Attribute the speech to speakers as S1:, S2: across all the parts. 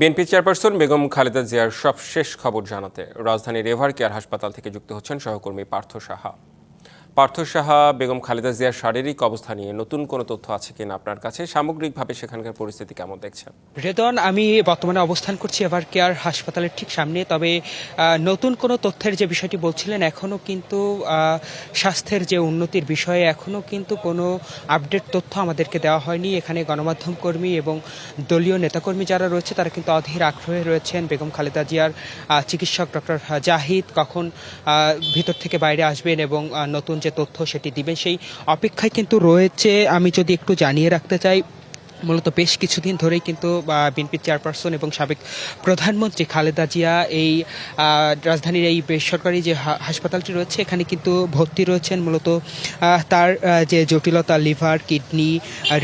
S1: BNP chairperson Begum Khaleda জিয়ার সবশেষ খবর জানাতে রাজধানীর রেভার কেয়ার হাসপাতাল থেকে যুক্ত হচ্ছেন সহকর্মী পার্থ সাহা। পার্থ সাহা, বেগম খালেদা জিয়ার শারীরিক অবস্থা নিয়ে নতুন কোনো তথ্য আছে কিনা আপনার কাছে? সামগ্রিকভাবে সেখানকার পরিস্থিতি কেমন দেখছেন?
S2: রেদন, আমি বর্তমানে অবস্থান করছি এভার কেয়ার হাসপাতালের ঠিক সামনে, তবে নতুন কোনো তথ্যের যে বিষয়টি বলছিলেন এখনও কিন্তু স্বাস্থ্যের যে উন্নতির বিষয়ে এখনও কিন্তু কোনো আপডেট তথ্য আমাদেরকে দেওয়া হয়নি। এখানে গণমাধ্যম কর্মী এবং দলীয় নেতাকর্মী যারা রয়েছে, তারা কিন্তু অধীর আগ্রহে রয়েছেন বেগম খালেদা জিয়ার চিকিৎসক ডক্টর জাহিদ কখন ভিতর থেকে বাইরে আসবেন এবং নতুন যে তথ্য সেটি দিবেন সেই অপেক্ষায় কিন্তু রয়েছে। আমি যদি একটু জানিয়ে রাখতে চাই মূলত বেশ কিছুদিন ধরেই কিন্তু বিএনপি চেয়ারপারসন এবং সাবেক প্রধানমন্ত্রী খালেদা জিয়া এই রাজধানীর এই বেসরকারি যে হাসপাতালটি রয়েছে, এখানে কিন্তু ভর্তি রয়েছেন মূলত তার যে জটিলতা লিভার, কিডনি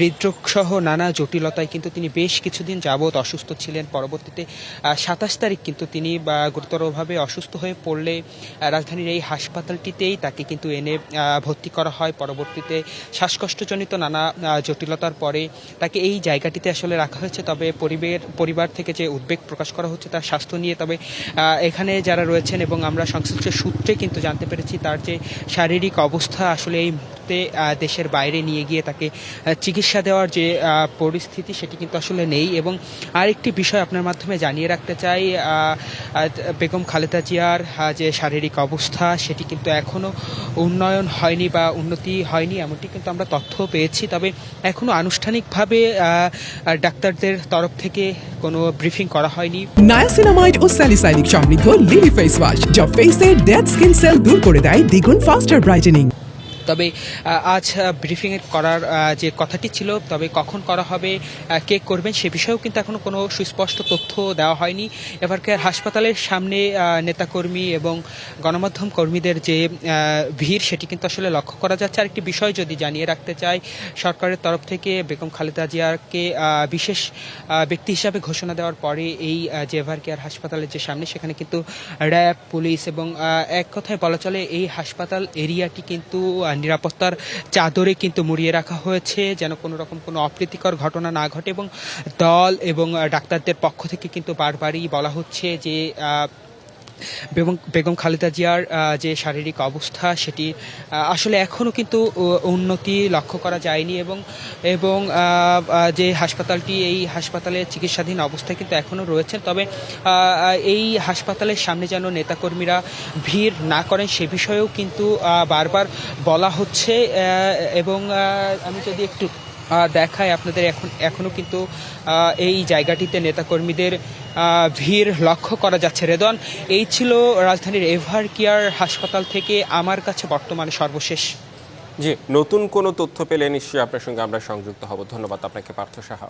S2: হৃদরোগ সহ নানা জটিলতায় কিন্তু তিনি বেশ কিছুদিন যাবৎ অসুস্থ ছিলেন। পরবর্তীতে সাতাশ তারিখ কিন্তু তিনি গুরুতরভাবে অসুস্থ হয়ে পড়লে রাজধানীর এই হাসপাতালটিতেই তাকে কিন্তু এনে ভর্তি করা হয়। পরবর্তীতে, শ্বাসকষ্টজনিত নানা জটিলতার পরে তাকে এই জায়গাটিতে আসলে রাখা হয়েছে। তবে পরিবের, পরিবার থেকে যে উদ্বেগ প্রকাশ করা হচ্ছে তার স্বাস্থ্য নিয়ে, তবে এখানে যারা রয়েছেন এবং আমরা সংশ্লিষ্ট সূত্রে কিন্তু জানতে পেরেছি তার যে শারীরিক অবস্থা আসলে এই মুহূর্তে দেশের বাইরে নিয়ে গিয়ে তাকে চিকিৎসা দেওয়ার যে পরিস্থিতি সেটি কিন্তু আসলে নেই। এবং আরেকটি বিষয় আপনার মাধ্যমে জানিয়ে রাখতে চাই বেগম খালেদা জিয়ার যে শারীরিক অবস্থা সেটি কিন্তু এখনও উন্নয়ন হয়নি বা উন্নতি হয়নি, এমনটি কিন্তু আমরা তথ্য পেয়েছি। তবে এখনও আনুষ্ঠানিকভাবে ডাক্তারদের তরফ থেকে কোনো ব্রিফিং করা হয়নি।
S3: নায়াসিনামাইড ও স্যালিসাইনিক সমৃদ্ধ লিলি ফেস ওয়াশ, যা ফেসের ডেড স্কিন সেল দূর করে দেয় দ্বিগুণ ফাস্টার ব্রাইটেনিং
S2: তবে আজ ব্রিফিং করার যে কথাটি ছিল, তবে কখন করা হবে কে করবেন সে বিষয়েও কিন্তু এখনও কোনো সুস্পষ্ট তথ্য দেওয়া হয়নি। এবারকার হাসপাতালের সামনে নেতাকর্মী এবং গণমাধ্যম কর্মীদের যে ভিড়, সেটি কিন্তু আসলে লক্ষ্য করা যাচ্ছে। আরেকটি বিষয় যদি জানিয়ে রাখতে চাই, সরকারের তরফ থেকে বেগম খালেদা জিয়াকে বিশেষ ব্যক্তি হিসাবে ঘোষণা দেওয়ার পরে এই যে এভার কেয়ার হাসপাতালের যে সামনে, সেখানে কিন্তু র্যাব, পুলিশ এবং এক কথায় বলা চলে এই হাসপাতাল এরিয়াটি কিন্তু নিরাপত্তার চাদরে কিন্তু মুড়িয়ে রাখা হয়েছে, যেন কোনো রকম কোনো অপ্রীতিকর ঘটনা না ঘটে। এবং দল এবং ডাক্তারদের পক্ষ থেকে কিন্তু বারবারই বলা হচ্ছে যে বেগম বেগম খালেদা জিয়ার যে শারীরিক অবস্থা, সেটি আসলে এখনও কিন্তু উন্নতি লক্ষ্য করা যায়নি এবং এবং যে হাসপাতালটি, এই হাসপাতালে চিকিৎসাধীন অবস্থায় কিন্তু এখনও রয়েছেন। তবে এই হাসপাতালের সামনে যেন নেতাকর্মীরা ভিড় না করেন, সে বিষয়েও কিন্তু বারবার বলা হচ্ছে এবং আমি যদি একটু দেখাই আপনাদের এখন এখনও কিন্তু এই জায়গাটিতে নেতাকর্মীদের ভিড় লক্ষ্য করা যাচ্ছে। রেদন, এই ছিল রাজধানীর এভার কেয়ার হাসপাতাল থেকে আমার কাছে বর্তমানে সর্বশেষ।
S1: জি, নতুন কোনো তথ্য পেলে নিশ্চয়ই আপনার সঙ্গে আমরা সংযুক্ত হব। ধন্যবাদ আপনাকে, পার্থ সাহা।